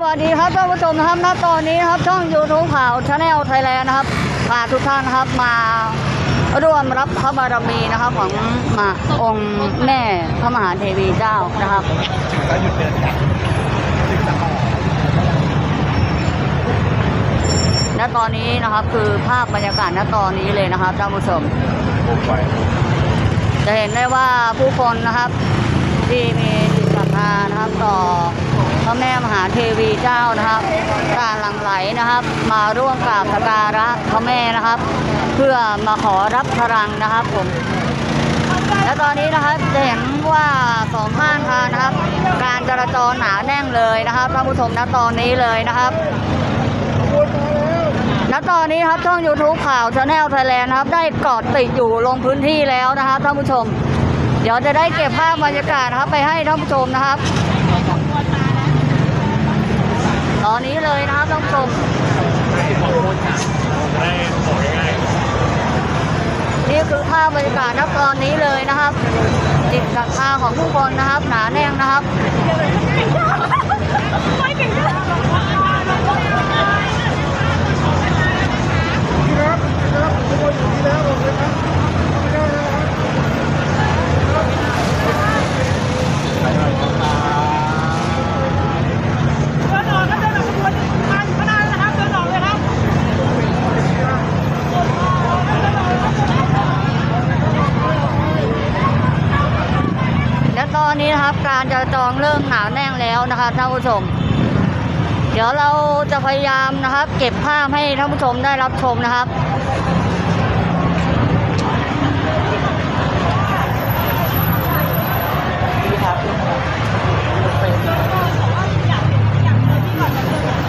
สวัสดีครับท่านผู้ชมนะครับณตอนนี้นะครับช่องยูทูบข่าวชาแนลไทยแลนด์นะครับพาทุกท่านนะครับมาร่วมรับพระบารมีนะครับของมาองค์แม่พระมหาเทวีเจ้านะครับถึงจะหยุดเดินกันณตอนนี้นะครับคือภาพบรรยากาศณตอนนี้เลยนะครับท่านผู้ชมจะเห็นได้ว่าผู้คนนะครับที่มีจิตศรัทธานะครับต่อ พระแม่มหาเทวีเจ้านะครับ การหลั่งไหลนะครับ มาร่วมกราบสักการะพระแม่นะครับ เพื่อมาขอรับพลังนะครับผมและตอนนี้นะครับจะเห็นว่าสองข้างทางนะครับ การจราจรหนาแน่นเลยนะครับท่านผู้ชมณตอนนี้เลยนะครับณตอนนี้ครับช่อง YouTube ข่าวชาแนลไทยแลนด์ครับได้เกาะติดอยู่ลงพื้นที่แล้วนะครับท่านผู้ชม เดี๋ยวจะได้เก็บภาพบรรยากาศนะครับไปให้ท่านผู้ชมนะครับ ตอนนี้เลยนะครับท่านผู้ชมได้บอกง่ายนี่คือภาพบรรยากาศณตอนนี้เลยนะครับ จิตศรัทธาของทุกคนนะครับ หนาแน่นนะครับ เดินออกครับเดินออกขบวนมาอยู่ข้างหน้าแล้วนะครับเดินออกเลยครับ และต อนนี้นะครับ การจราจรเริ่มหนาแน่นแล้วนะครับท่านผู้ชม เดี๋ยวเราจะพยายามนะครับ เก็บภาพให้ท่านผู้ชมได้รับชมนะครับ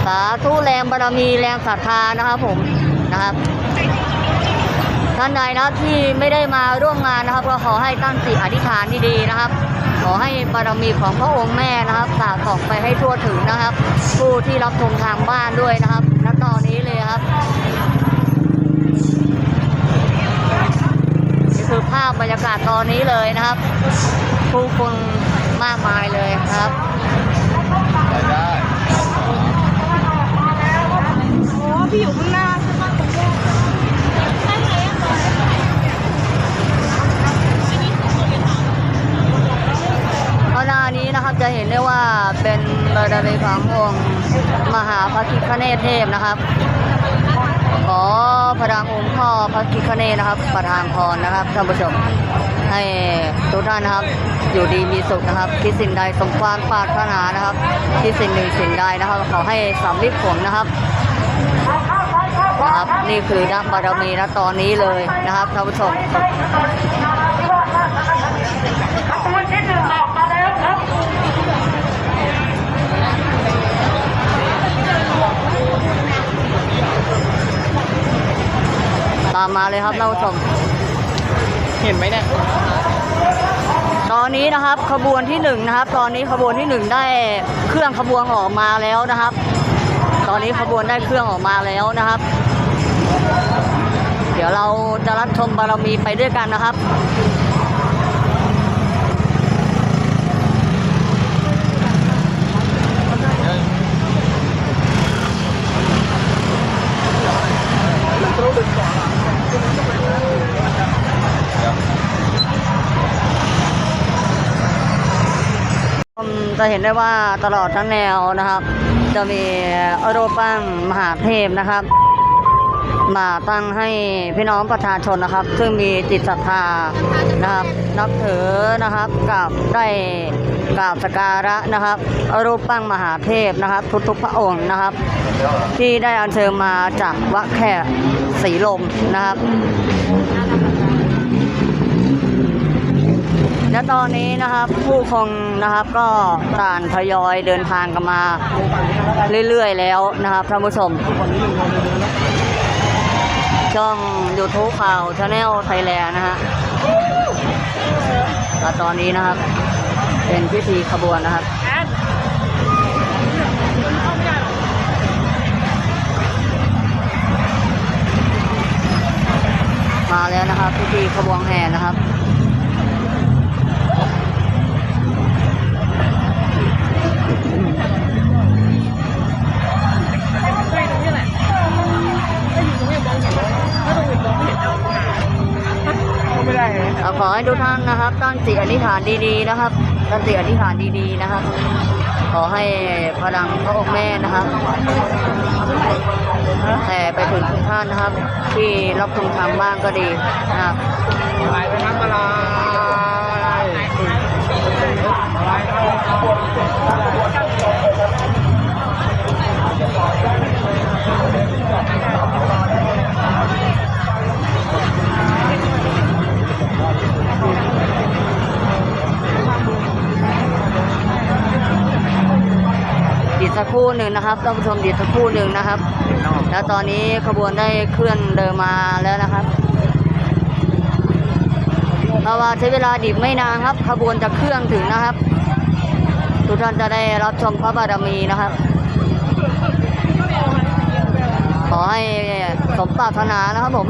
สาธุแรงบารมีแรงศรัทธานะครับผมนะครับท่านใดนะที่ไม่ได้มาร่วมงานนะครับ ก็ขอให้ตั้งจิตอธิษฐานดีๆนะครับ ขอให้บารมีของพระองค์แม่นะครับสาดส่องไปให้ทั่วถึงนะครับ ผู้ที่รับชมทางบ้านด้วยนะครับณตอนนี้เลยครับนี่คือภาพบรรยากาศตอนนี้เลยนะครับ ผู้คนมากมายเลยนะครับๆไปได้โอ้พี่อยู่ข้างหน้า น้านี้นะครับจะเห็นได้ว่าเป็นบารมีขององค์มหาพระคิคเนศเทพนะครับขอพระดังองค์พ่อพระคิคเนศนะครับ ประทานพรนะครับท่านผู้ชมให้ทุกท่านนะครับ อยู่ดีมีสุขนะครับ คิดสิ่งใดสมความปรารถนานะครับคิดสิ่งหนึ่งสิ่งใดนะครับ ขอให้สำลิดผลนะครับนะครับ นี่คือนักบารมีนะตอนนี้เลยนะครับท่านผู้ชม ตามมาเลยครับท่านผู้ชมเห็นไหมเนี่ยตอนนี้นะครับขบวนที่หนึ่งนะครับ ตอนนี้ขบวนที่หนึ่งได้เครื่องขบวนออกมาแล้วนะครับ ตอนนี้ขบวนได้เครื่องออกมาแล้วนะครับ เดี๋ยวเราจะรับชมบารมีไปด้วยกันนะครับ จะเห็นได้ว่าตลอดทั้งแนวนะครับ จะมีรูปปั้นมหาเทพนะครับ มาตั้งให้พี่น้องประชาชนนะครับ ซึ่งมีจิตศรัทธานะครับ นับถือนะครับกับได้กราบสการะนะครับ รูปปั้นมหาเทพนะครับ ทุกๆพระองค์นะครับ ที่ได้อัญเชิญมาจากวัดแขกสีลมนะครับ และตอนนี้นะครับผู้คนนะครับก็ต่างทยอยเดินทางกันมาเรื่อยๆแล้วนะครับท่านผู้ชม ช่อง YouTube ข่าวชาแนลไทยแลนด์นะฮะและตอนนี้นะครับ เป็นพิธีขบวนนะครับแอนเข้าไม่ได้หรอกมาแล้วนะครับพิธีขบวนแห่นะครับ ขอให้ทุกท่านนะครับ ตั้งจิตอธิษฐานดีๆนะครับ ตั้งจิตอธิษฐานดีๆนะครับ ขอให้พลังพระองค์แม่นะครับแต่ไปถึงทุกท่านนะครับ ที่รับชมทางบ้านก็ดีนะครับไปไปทำอะไร หนึ่งนะครับท่านผู้ชมอีกสักครู่หนึ่งนะครับ แล้วตอนนี้ขบวนได้เคลื่อนเดินมาแล้วนะครับเพราะว่าใช้เวลาดิบไม่นานครับ ขบวนจะเคลื่อนถึงนะครับ ทุกท่านจะได้รับชมพระบารมีนะครับ ขอให้สมปรารถนานะครับผม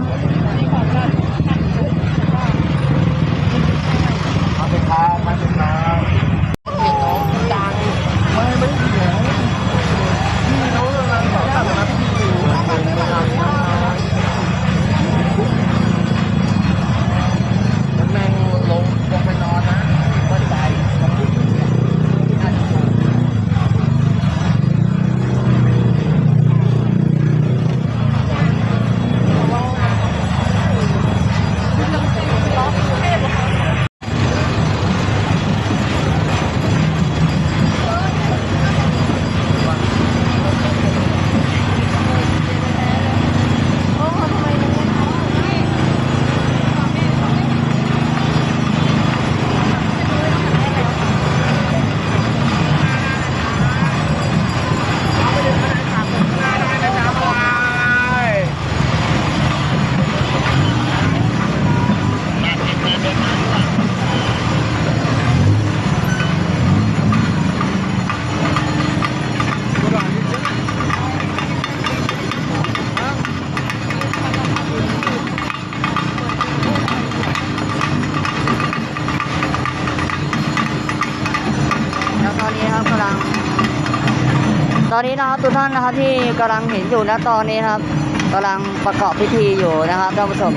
กำลัง ตอนนี้นะครับทุกท่านนะครับที่กำลังเห็นอยู่นะตอนนี้ครับกำลังประกอบพิธีอยู่นะครับท่านผู้ชม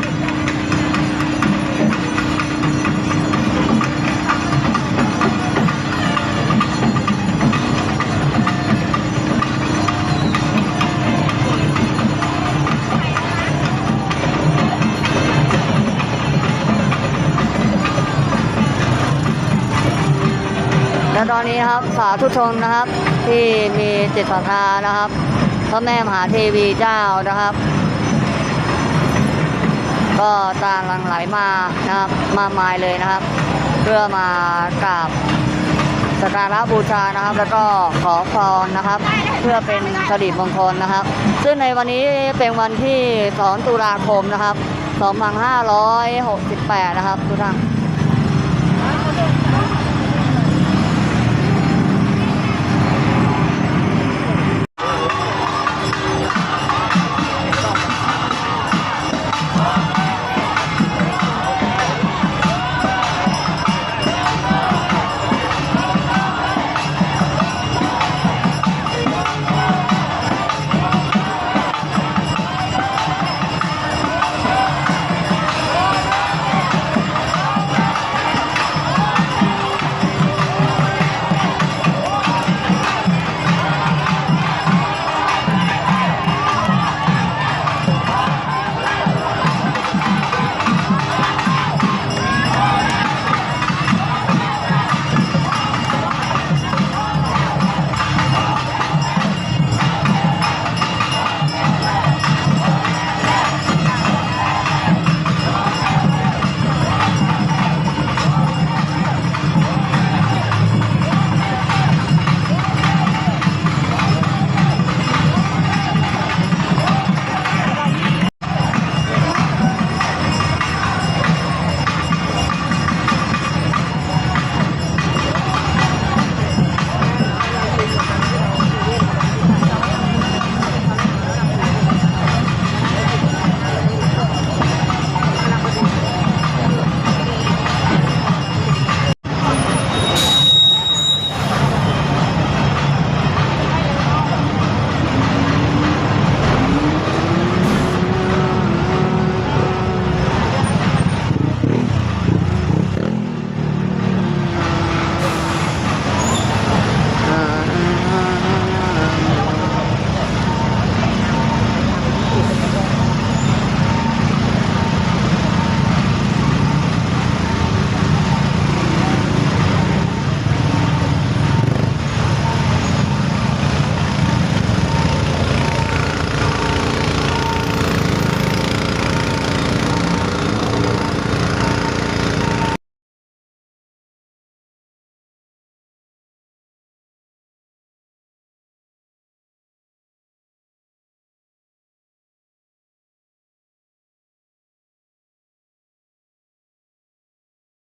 และตอนนี้ครับสาธุชนนะครับ ที่มีจิตศรัทธานะครับพระแม่มหาเทวีเจ้านะครับ ก็ต่างหลังไหลมานะครับมากมายเลยนะครับ เพื่อมากราบสักการะบูชานะครับ แล้วก็ขอพรนะครับ เพื่อเป็นสิริมงคลนะครับ ซึ่งในวันนี้เป็นวันที่ 2 ตุลาคมนะครับ 2568 นะครับทุกท่าน